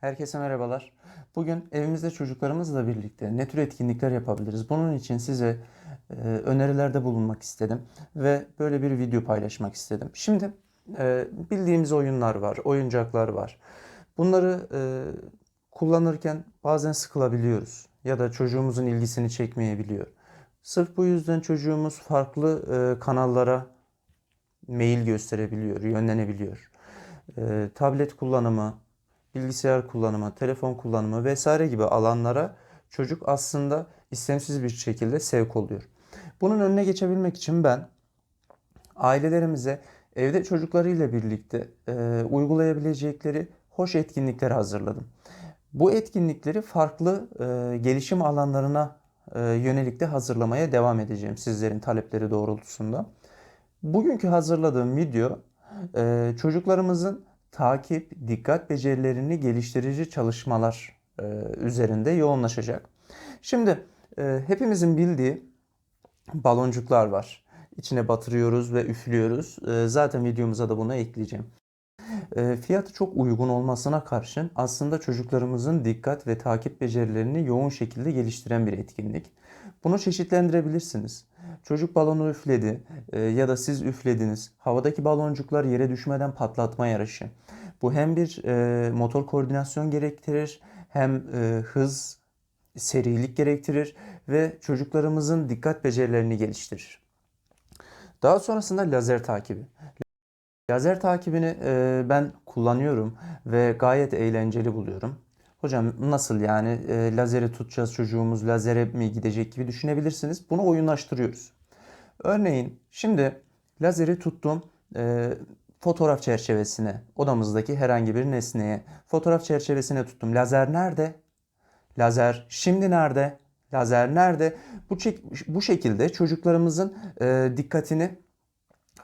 Herkese merhabalar. Bugün evimizde çocuklarımızla birlikte ne tür etkinlikler yapabiliriz? Bunun için size e, önerilerde bulunmak istedim ve böyle bir video paylaşmak istedim. Şimdi e, bildiğimiz oyunlar var, oyuncaklar var. Bunları e, kullanırken bazen sıkılabiliyoruz ya da çocuğumuzun ilgisini çekmeyebiliyor. Sırf bu yüzden çocuğumuz farklı e, kanallara meyil gösterebiliyor, yönlenebiliyor. E, tablet kullanımı, bilgisayar kullanımı, telefon kullanımı vesaire gibi alanlara çocuk aslında istemsiz bir şekilde sevk oluyor. Bunun önüne geçebilmek için ben ailelerimize evde çocuklarıyla birlikte e, uygulayabilecekleri hoş etkinlikler hazırladım. Bu etkinlikleri farklı e, gelişim alanlarına e, yönelik de hazırlamaya devam edeceğim sizlerin talepleri doğrultusunda. Bugünkü hazırladığım video e, çocuklarımızın takip, dikkat becerilerini geliştirici çalışmalar e, üzerinde yoğunlaşacak. Şimdi e, hepimizin bildiği baloncuklar var. İçine batırıyoruz ve üflüyoruz. Zaten videomuza da bunu ekleyeceğim. Fiyatı çok uygun olmasına karşın aslında çocuklarımızın dikkat ve takip becerilerini yoğun şekilde geliştiren bir etkinlik. Bunu çeşitlendirebilirsiniz. Çocuk balonu üfledi e, ya da siz üflediniz. Havadaki baloncuklar yere düşmeden patlatma yarışı. Bu hem bir e, motor koordinasyon gerektirir hem e, hız, serilik gerektirir ve çocuklarımızın dikkat becerilerini geliştirir. Daha sonrasında lazer takibi. Lazer takibini e, ben kullanıyorum ve gayet eğlenceli buluyorum. Hocam nasıl yani e, lazeri tutacağız çocuğumuz lazere mi gidecek gibi düşünebilirsiniz. Bunu oyunlaştırıyoruz. Örneğin şimdi lazeri tuttum e, fotoğraf çerçevesine odamızdaki herhangi bir nesneye fotoğraf çerçevesine tuttum. Lazer nerede? Lazer şimdi nerede? Lazer nerede? Bu, bu şekilde çocuklarımızın e, dikkatini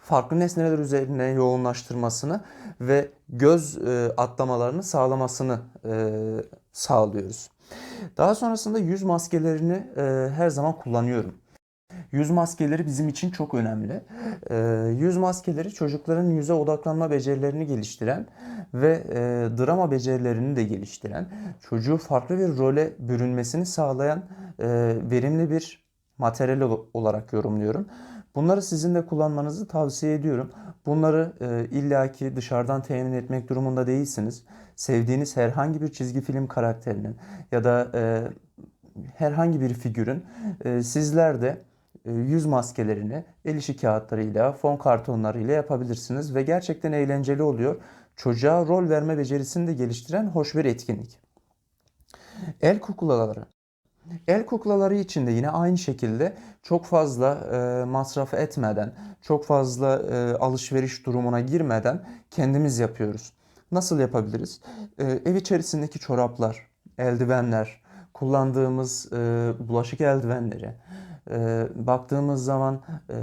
farklı nesneler üzerine yoğunlaştırmasını ve göz e, atlamalarını sağlamasını e, sağlıyoruz. Daha sonrasında yüz maskelerini e, her zaman kullanıyorum. Yüz maskeleri bizim için çok önemli. Yüz maskeleri çocukların yüze odaklanma becerilerini geliştiren ve drama becerilerini de geliştiren, çocuğu farklı bir role bürünmesini sağlayan verimli bir materyal olarak yorumluyorum. Bunları sizin de kullanmanızı tavsiye ediyorum. Bunları e, illaki dışarıdan temin etmek durumunda değilsiniz. Sevdiğiniz herhangi bir çizgi film karakterinin ya da e, herhangi bir figürün e, sizler de e, yüz maskelerini el işi kağıtlarıyla, fon kartonlarıyla yapabilirsiniz ve gerçekten eğlenceli oluyor. Çocuğa rol verme becerisini de geliştiren hoş bir etkinlik. El kuklaları. El kuklaları için de yine aynı şekilde çok fazla e, masraf etmeden, çok fazla e, alışveriş durumuna girmeden kendimiz yapıyoruz. Nasıl yapabiliriz? E, ev içerisindeki çoraplar, eldivenler, kullandığımız e, bulaşık eldivenleri, e, baktığımız zaman e,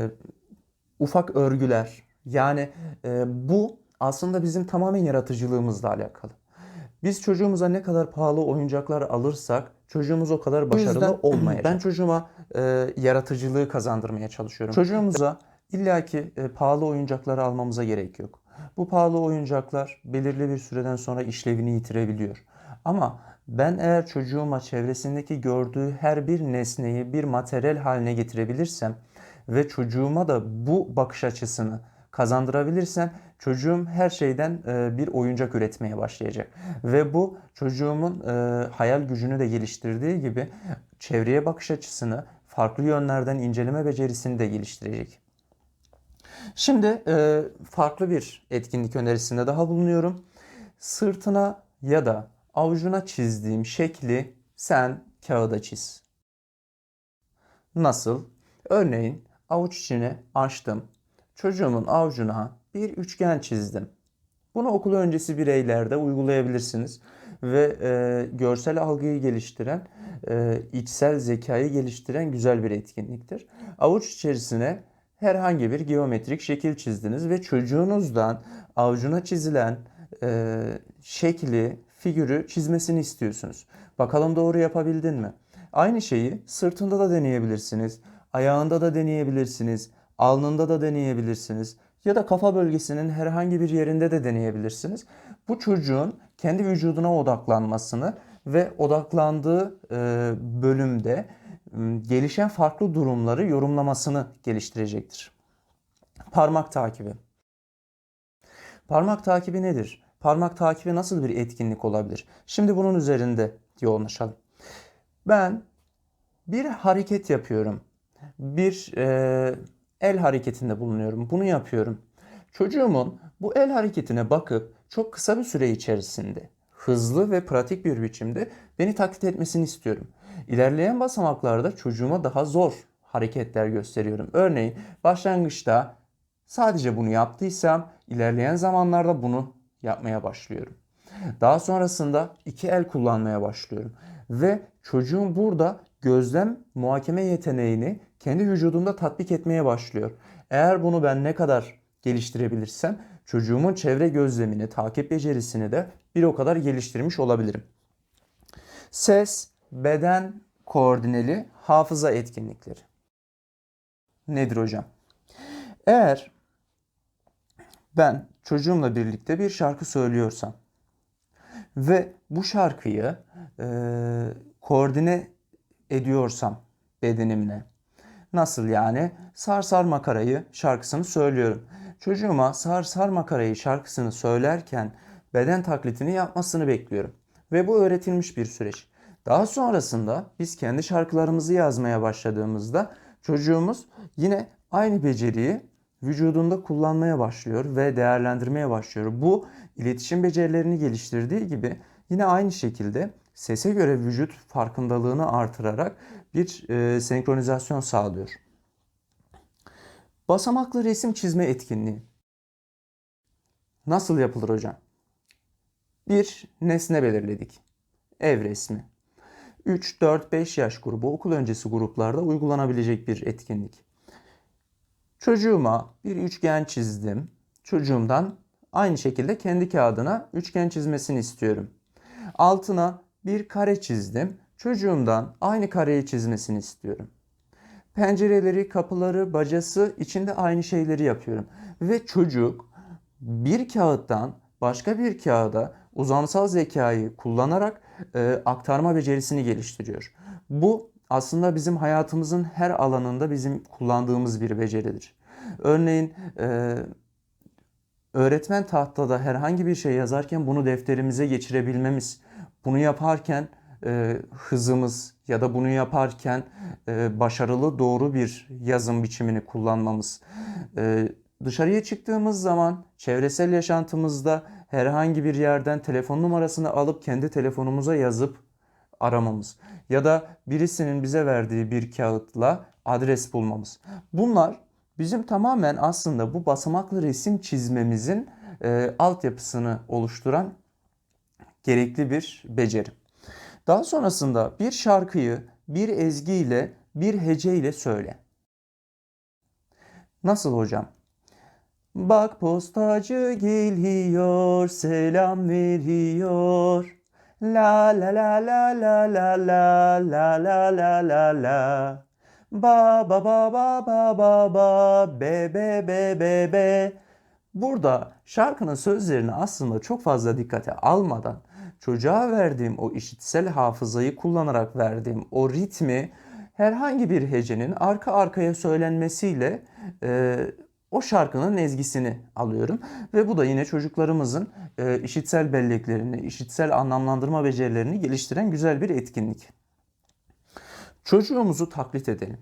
ufak örgüler. Yani e, bu aslında bizim tamamen yaratıcılığımızla alakalı. Biz çocuğumuza ne kadar pahalı oyuncaklar alırsak çocuğumuz o kadar başarılı olmayacak. Ben çocuğuma e, yaratıcılığı kazandırmaya çalışıyorum. Çocuğumuza illaki e, pahalı oyuncakları almamıza gerek yok. Bu pahalı oyuncaklar belirli bir süreden sonra işlevini yitirebiliyor. Ama ben eğer çocuğuma çevresindeki gördüğü her bir nesneyi bir materyal haline getirebilirsem ve çocuğuma da bu bakış açısını kazandırabilirsem çocuğum her şeyden e, bir oyuncak üretmeye başlayacak. Ve bu çocuğumun e, hayal gücünü de geliştirdiği gibi çevreye bakış açısını farklı yönlerden inceleme becerisini de geliştirecek. Şimdi e, farklı bir etkinlik önerisinde daha bulunuyorum. Sırtına ya da avucuna çizdiğim şekli sen kağıda çiz. Nasıl? Örneğin avuç içini açtım. Çocuğumun avucuna bir üçgen çizdim. Bunu okul öncesi bireylerde uygulayabilirsiniz ve e, görsel algıyı geliştiren, e, içsel zekayı geliştiren güzel bir etkinliktir. Avuç içerisine herhangi bir geometrik şekil çizdiniz ve çocuğunuzdan avucuna çizilen e, şekli, figürü çizmesini istiyorsunuz. Bakalım doğru yapabildin mi? Aynı şeyi sırtında da deneyebilirsiniz, ayağında da deneyebilirsiniz, alnında da deneyebilirsiniz. ya da kafa bölgesinin herhangi bir yerinde de deneyebilirsiniz. Bu çocuğun kendi vücuduna odaklanmasını ve odaklandığı e, bölümde gelişen farklı durumları yorumlamasını geliştirecektir. Parmak takibi. Parmak takibi nedir? Parmak takibi nasıl bir etkinlik olabilir? Şimdi bunun üzerinde yoğunlaşalım. Ben bir hareket yapıyorum. Bir e, el hareketinde bulunuyorum. Bunu yapıyorum. Çocuğumun bu el hareketine bakıp çok kısa bir süre içerisinde hızlı ve pratik bir biçimde beni taklit etmesini istiyorum. İlerleyen basamaklarda çocuğuma daha zor hareketler gösteriyorum. Örneğin başlangıçta sadece bunu yaptıysam ilerleyen zamanlarda bunu yapmaya başlıyorum. Daha sonrasında iki el kullanmaya başlıyorum. Ve çocuğun burada gözlem muhakeme yeteneğini kendi vücudunda tatbik etmeye başlıyor. Eğer bunu ben ne kadar geliştirebilirsem çocuğumun çevre gözlemini, takip becerisini de bir o kadar geliştirmiş olabilirim. Ses, beden koordineli hafıza etkinlikleri. Nedir hocam? Eğer ben çocuğumla birlikte bir şarkı söylüyorsam ve bu şarkıyı e, koordine ediyorsam bedenimle nasıl yani sar sar makarayı şarkısını söylüyorum. Çocuğuma sar sar makarayı şarkısını söylerken beden taklitini yapmasını bekliyorum. Ve bu öğretilmiş bir süreç. Daha sonrasında biz kendi şarkılarımızı yazmaya başladığımızda çocuğumuz yine aynı beceriyi vücudunda kullanmaya başlıyor ve değerlendirmeye başlıyor. Bu iletişim becerilerini geliştirdiği gibi yine aynı şekilde sese göre vücut farkındalığını artırarak bir e, senkronizasyon sağlıyor. Basamaklı resim çizme etkinliği. Nasıl yapılır hocam? Bir nesne belirledik. Ev resmi. 3, 4, 5 yaş grubu okul öncesi gruplarda uygulanabilecek bir etkinlik. Çocuğuma bir üçgen çizdim. Çocuğumdan aynı şekilde kendi kağıdına üçgen çizmesini istiyorum. Altına bir kare çizdim. Çocuğumdan aynı kareyi çizmesini istiyorum. Pencereleri, kapıları, bacası içinde aynı şeyleri yapıyorum. Ve çocuk bir kağıttan başka bir kağıda uzamsal zekayı kullanarak e, aktarma becerisini geliştiriyor. Bu aslında bizim hayatımızın her alanında bizim kullandığımız bir beceridir. Örneğin e, öğretmen tahtada herhangi bir şey yazarken bunu defterimize geçirebilmemiz, bunu yaparken e, hızımız ya da bunu yaparken e, başarılı doğru bir yazım biçimini kullanmamız. E, dışarıya çıktığımız zaman çevresel yaşantımızda herhangi bir yerden telefon numarasını alıp kendi telefonumuza yazıp aramamız ya da birisinin bize verdiği bir kağıtla adres bulmamız. Bunlar bizim tamamen aslında bu basamaklı resim çizmemizin e, altyapısını oluşturan gerekli bir beceri. Daha sonrasında bir şarkıyı bir ezgiyle, bir heceyle söyle. Nasıl hocam? Bak postacı geliyor, selam veriyor. La la la la la la la la la la la la. Ba ba ba ba ba ba ba be be be be be. Burada şarkının sözlerini aslında çok fazla dikkate almadan çocuğa verdiğim o işitsel hafızayı kullanarak verdiğim o ritmi herhangi bir hecenin arka arkaya söylenmesiyle e, o şarkının ezgisini alıyorum. Ve bu da yine çocuklarımızın e, işitsel belleklerini, işitsel anlamlandırma becerilerini geliştiren güzel bir etkinlik. Çocuğumuzu taklit edelim.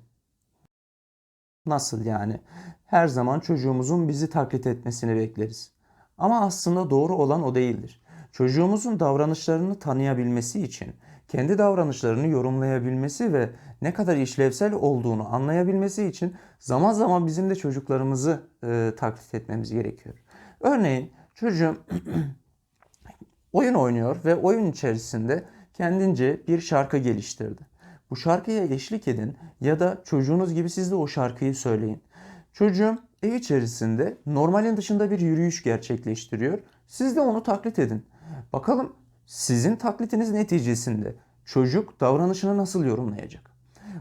Nasıl yani? Her zaman çocuğumuzun bizi taklit etmesini bekleriz. Ama aslında doğru olan o değildir. Çocuğumuzun davranışlarını tanıyabilmesi için kendi davranışlarını yorumlayabilmesi ve ne kadar işlevsel olduğunu anlayabilmesi için zaman zaman bizim de çocuklarımızı e, taklit etmemiz gerekiyor. Örneğin çocuğum oyun oynuyor ve oyun içerisinde kendince bir şarkı geliştirdi. Bu şarkıya eşlik edin ya da çocuğunuz gibi siz de o şarkıyı söyleyin. Çocuğum ev içerisinde normalin dışında bir yürüyüş gerçekleştiriyor. Siz de onu taklit edin. Bakalım sizin taklitiniz neticesinde çocuk davranışını nasıl yorumlayacak?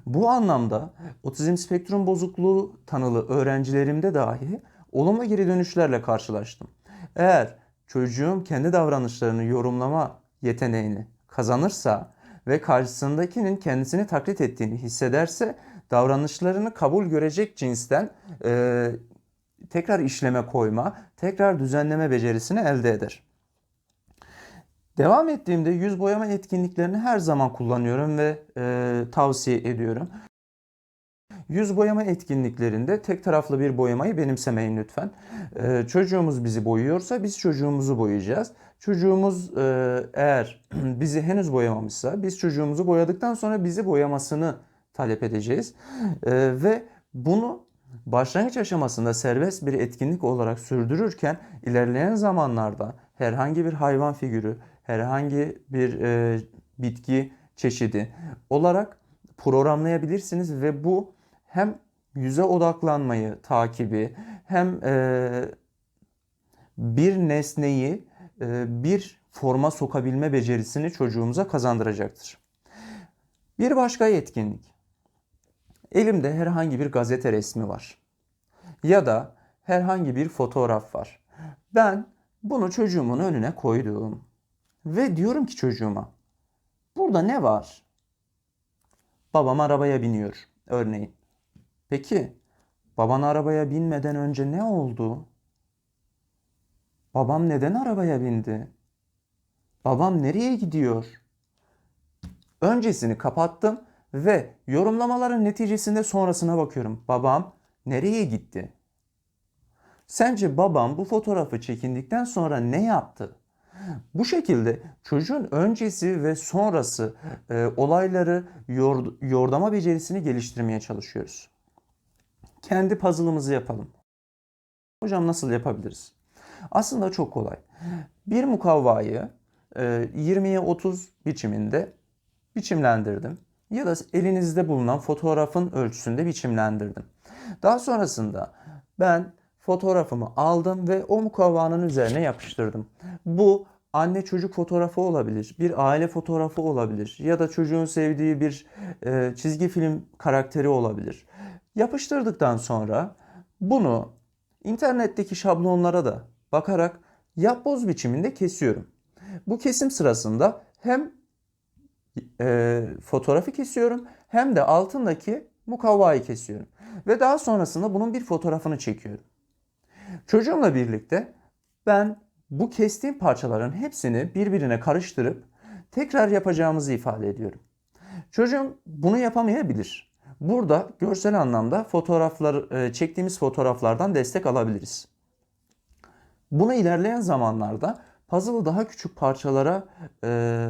Bu anlamda otizm spektrum bozukluğu tanılı öğrencilerimde dahi olumlu geri dönüşlerle karşılaştım. Eğer çocuğum kendi davranışlarını yorumlama yeteneğini kazanırsa ve karşısındakinin kendisini taklit ettiğini hissederse davranışlarını kabul görecek cinsten e, tekrar işleme koyma, tekrar düzenleme becerisini elde eder. Devam ettiğimde yüz boyama etkinliklerini her zaman kullanıyorum ve e, tavsiye ediyorum. Yüz boyama etkinliklerinde tek taraflı bir boyamayı benimsemeyin lütfen. E, çocuğumuz bizi boyuyorsa biz çocuğumuzu boyayacağız. Çocuğumuz e, eğer bizi henüz boyamamışsa biz çocuğumuzu boyadıktan sonra bizi boyamasını talep edeceğiz. E, ve bunu başlangıç aşamasında serbest bir etkinlik olarak sürdürürken ilerleyen zamanlarda herhangi bir hayvan figürü, herhangi bir e, bitki çeşidi olarak programlayabilirsiniz ve bu hem yüze odaklanmayı, takibi hem e, bir nesneyi e, bir forma sokabilme becerisini çocuğumuza kazandıracaktır. Bir başka etkinlik. Elimde herhangi bir gazete resmi var. Ya da herhangi bir fotoğraf var. Ben bunu çocuğumun önüne koydum. Ve diyorum ki çocuğuma, burada ne var? Babam arabaya biniyor örneğin. Peki baban arabaya binmeden önce ne oldu? Babam neden arabaya bindi? Babam nereye gidiyor? Öncesini kapattım ve yorumlamaların neticesinde sonrasına bakıyorum. Babam nereye gitti? Sence babam bu fotoğrafı çekindikten sonra ne yaptı? Bu şekilde çocuğun öncesi ve sonrası e, olayları yor, yordama becerisini geliştirmeye çalışıyoruz. Kendi puzzle'ımızı yapalım. Hocam nasıl yapabiliriz? Aslında çok kolay. Bir mukavvayı e, 20'ye 30 biçiminde biçimlendirdim. Ya da elinizde bulunan fotoğrafın ölçüsünde biçimlendirdim. Daha sonrasında ben fotoğrafımı aldım ve o mukavvanın üzerine yapıştırdım. Bu anne çocuk fotoğrafı olabilir, bir aile fotoğrafı olabilir ya da çocuğun sevdiği bir e, çizgi film karakteri olabilir. Yapıştırdıktan sonra bunu internetteki şablonlara da bakarak yapboz biçiminde kesiyorum. Bu kesim sırasında hem e, fotoğrafı kesiyorum hem de altındaki mukavvayı kesiyorum. Ve daha sonrasında bunun bir fotoğrafını çekiyorum. Çocuğumla birlikte ben bu kestiğim parçaların hepsini birbirine karıştırıp tekrar yapacağımızı ifade ediyorum. Çocuğum bunu yapamayabilir. Burada görsel anlamda fotoğraflar e, çektiğimiz fotoğraflardan destek alabiliriz. Bunu ilerleyen zamanlarda puzzle'ı daha küçük parçalara e,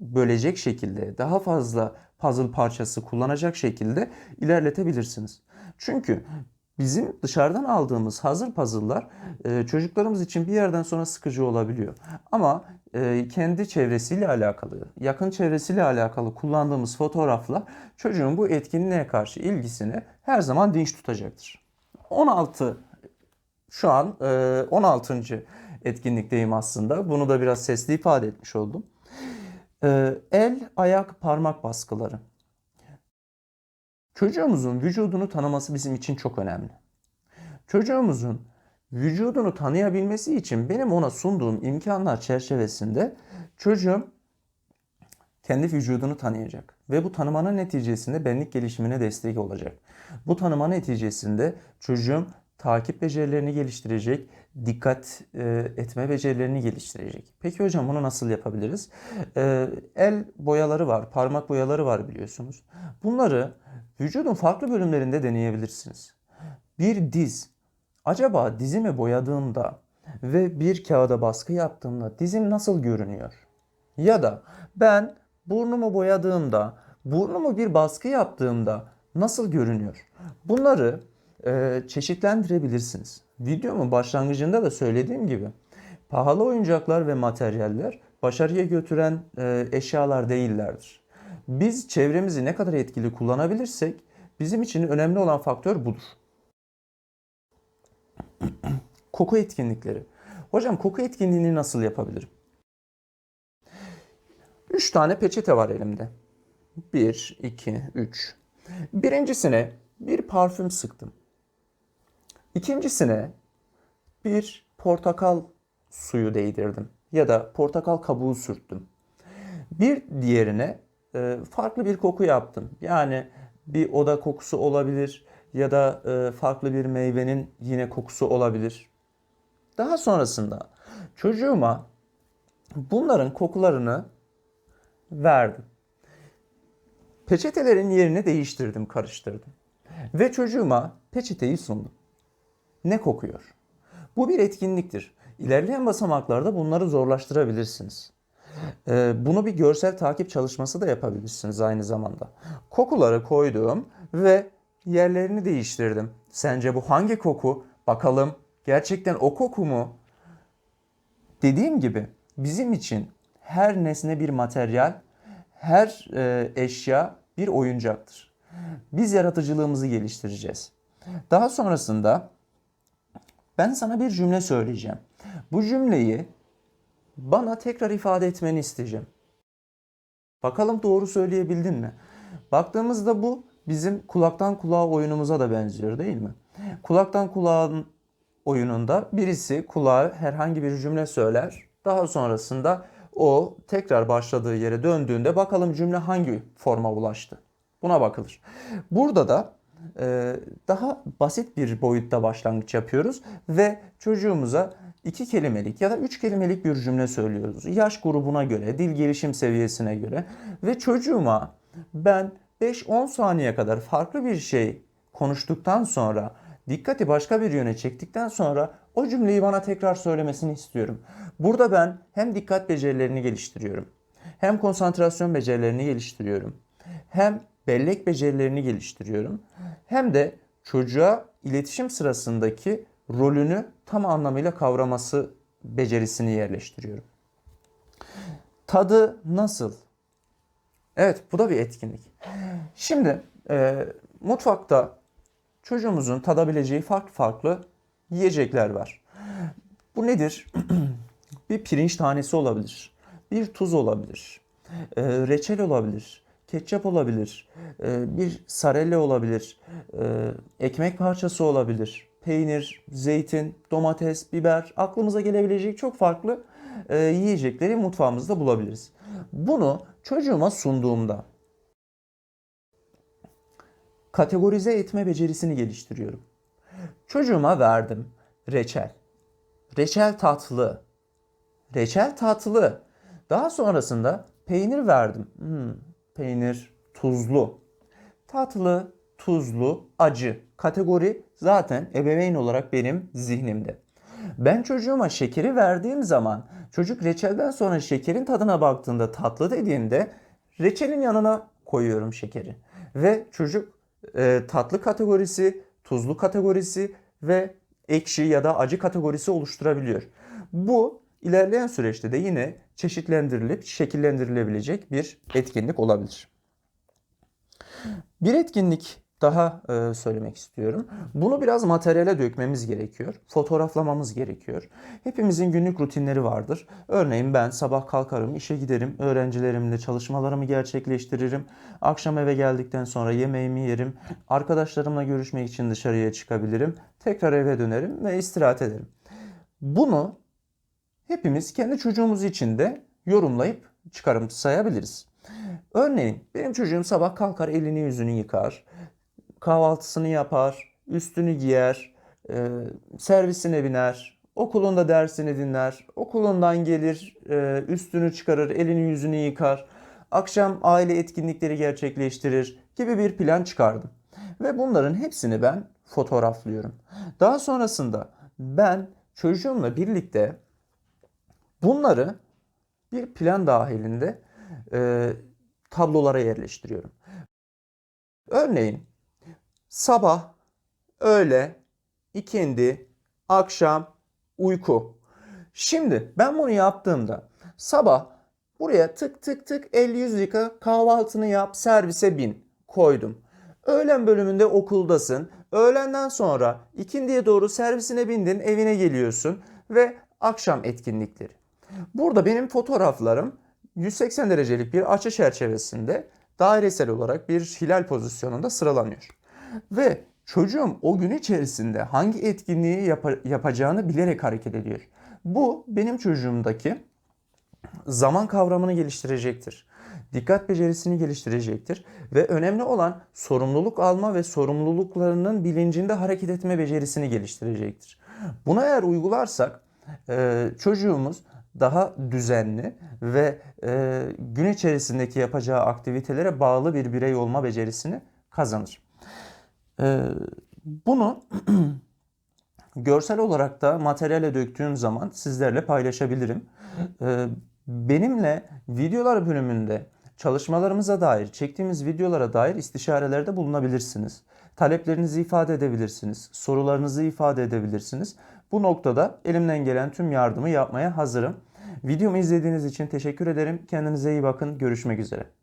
bölecek şekilde, daha fazla puzzle parçası kullanacak şekilde ilerletebilirsiniz. Çünkü bizim dışarıdan aldığımız hazır puzzle'lar e, çocuklarımız için bir yerden sonra sıkıcı olabiliyor. Ama e, kendi çevresiyle alakalı, yakın çevresiyle alakalı kullandığımız fotoğraflar çocuğun bu etkinliğe karşı ilgisini her zaman dinç tutacaktır. 16 şu an e, 16. etkinlikteyim aslında. Bunu da biraz sesli ifade etmiş oldum. E, el, ayak, parmak baskıları. Çocuğumuzun vücudunu tanıması bizim için çok önemli. Çocuğumuzun vücudunu tanıyabilmesi için benim ona sunduğum imkanlar çerçevesinde çocuğum kendi vücudunu tanıyacak ve bu tanımanın neticesinde benlik gelişimine destek olacak. Bu tanıma neticesinde çocuğum takip becerilerini geliştirecek, dikkat e, etme becerilerini geliştirecek. Peki hocam bunu nasıl yapabiliriz? E, el boyaları var, parmak boyaları var biliyorsunuz. Bunları vücudun farklı bölümlerinde deneyebilirsiniz. Bir diz. Acaba dizimi boyadığımda ve bir kağıda baskı yaptığımda dizim nasıl görünüyor? Ya da ben burnumu boyadığımda, burnumu bir baskı yaptığımda nasıl görünüyor? Bunları e, çeşitlendirebilirsiniz. Videomun başlangıcında da söylediğim gibi pahalı oyuncaklar ve materyaller başarıya götüren e, eşyalar değillerdir. Biz çevremizi ne kadar etkili kullanabilirsek bizim için önemli olan faktör budur. koku etkinlikleri. Hocam koku etkinliğini nasıl yapabilirim? 3 tane peçete var elimde. 1, 2, 3. Birincisine bir parfüm sıktım. İkincisine bir portakal suyu değdirdim ya da portakal kabuğu sürttüm. Bir diğerine e, farklı bir koku yaptım. Yani bir oda kokusu olabilir ya da e, farklı bir meyvenin yine kokusu olabilir. Daha sonrasında çocuğuma bunların kokularını verdim. Peçetelerin yerini değiştirdim, karıştırdım. Ve çocuğuma peçeteyi sundum. Ne kokuyor? Bu bir etkinliktir. İlerleyen basamaklarda bunları zorlaştırabilirsiniz. Ee, bunu bir görsel takip çalışması da yapabilirsiniz aynı zamanda. Kokuları koydum ve yerlerini değiştirdim. Sence bu hangi koku? Bakalım gerçekten o koku mu? Dediğim gibi bizim için her nesne bir materyal, her e, eşya bir oyuncaktır. Biz yaratıcılığımızı geliştireceğiz. Daha sonrasında ben sana bir cümle söyleyeceğim. Bu cümleyi bana tekrar ifade etmeni isteyeceğim. Bakalım doğru söyleyebildin mi? Baktığımızda bu bizim kulaktan kulağa oyunumuza da benziyor değil mi? Kulaktan kulağın oyununda birisi kulağa herhangi bir cümle söyler. Daha sonrasında o tekrar başladığı yere döndüğünde bakalım cümle hangi forma ulaştı. Buna bakılır. Burada da daha basit bir boyutta başlangıç yapıyoruz ve çocuğumuza iki kelimelik ya da üç kelimelik bir cümle söylüyoruz. Yaş grubuna göre, dil gelişim seviyesine göre ve çocuğuma ben 5-10 saniye kadar farklı bir şey konuştuktan sonra dikkati başka bir yöne çektikten sonra o cümleyi bana tekrar söylemesini istiyorum. Burada ben hem dikkat becerilerini geliştiriyorum, hem konsantrasyon becerilerini geliştiriyorum, hem bellek becerilerini geliştiriyorum, hem de çocuğa iletişim sırasındaki rolünü tam anlamıyla kavraması becerisini yerleştiriyorum. Tadı nasıl? Evet, bu da bir etkinlik. Şimdi e, mutfakta çocuğumuzun tadabileceği farklı farklı yiyecekler var. Bu nedir? bir pirinç tanesi olabilir, bir tuz olabilir, e, reçel olabilir, ketçap olabilir, e, bir sarelle olabilir, e, ekmek parçası olabilir, peynir, zeytin, domates, biber, aklımıza gelebilecek çok farklı e, yiyecekleri mutfağımızda bulabiliriz. Bunu çocuğuma sunduğumda kategorize etme becerisini geliştiriyorum. Çocuğuma verdim reçel. Reçel tatlı. Reçel tatlı. Daha sonrasında peynir verdim. Hmm, peynir tuzlu. Tatlı, tuzlu, acı. Kategori zaten ebeveyn olarak benim zihnimde. Ben çocuğuma şekeri verdiğim zaman çocuk reçelden sonra şekerin tadına baktığında tatlı dediğinde reçelin yanına koyuyorum şekeri. Ve çocuk e, tatlı kategorisi, tuzlu kategorisi ve ekşi ya da acı kategorisi oluşturabiliyor. Bu ilerleyen süreçte de yine çeşitlendirilip şekillendirilebilecek bir etkinlik olabilir. Bir etkinlik daha e, söylemek istiyorum. Bunu biraz materyale dökmemiz gerekiyor. Fotoğraflamamız gerekiyor. Hepimizin günlük rutinleri vardır. Örneğin ben sabah kalkarım, işe giderim, öğrencilerimle çalışmalarımı gerçekleştiririm. Akşam eve geldikten sonra yemeğimi yerim. Arkadaşlarımla görüşmek için dışarıya çıkabilirim. Tekrar eve dönerim ve istirahat ederim. Bunu hepimiz kendi çocuğumuz için de yorumlayıp çıkarım sayabiliriz. Örneğin benim çocuğum sabah kalkar elini yüzünü yıkar, kahvaltısını yapar, üstünü giyer, e, servisine biner, okulunda dersini dinler, okulundan gelir, e, üstünü çıkarır, elini yüzünü yıkar, akşam aile etkinlikleri gerçekleştirir gibi bir plan çıkardım. Ve bunların hepsini ben fotoğraflıyorum. Daha sonrasında ben çocuğumla birlikte bunları bir plan dahilinde e, tablolara yerleştiriyorum. Örneğin sabah, öğle, ikindi, akşam, uyku. Şimdi ben bunu yaptığımda sabah buraya tık tık tık el yüz yıka kahvaltını yap servise bin koydum. Öğlen bölümünde okuldasın. Öğlenden sonra ikindiye doğru servisine bindin evine geliyorsun ve akşam etkinlikleri. Burada benim fotoğraflarım 180 derecelik bir açı çerçevesinde dairesel olarak bir hilal pozisyonunda sıralanıyor. Ve çocuğum o gün içerisinde hangi etkinliği yapa- yapacağını bilerek hareket ediyor. Bu benim çocuğumdaki zaman kavramını geliştirecektir. Dikkat becerisini geliştirecektir ve önemli olan sorumluluk alma ve sorumluluklarının bilincinde hareket etme becerisini geliştirecektir. Buna eğer uygularsak çocuğumuz daha düzenli ve e, gün içerisindeki yapacağı aktivitelere bağlı bir birey olma becerisini kazanır. E, bunu görsel olarak da materyale döktüğüm zaman sizlerle paylaşabilirim. Ee, Benimle videolar bölümünde çalışmalarımıza dair, çektiğimiz videolara dair istişarelerde bulunabilirsiniz. Taleplerinizi ifade edebilirsiniz, sorularınızı ifade edebilirsiniz. Bu noktada elimden gelen tüm yardımı yapmaya hazırım. Videomu izlediğiniz için teşekkür ederim. Kendinize iyi bakın. Görüşmek üzere.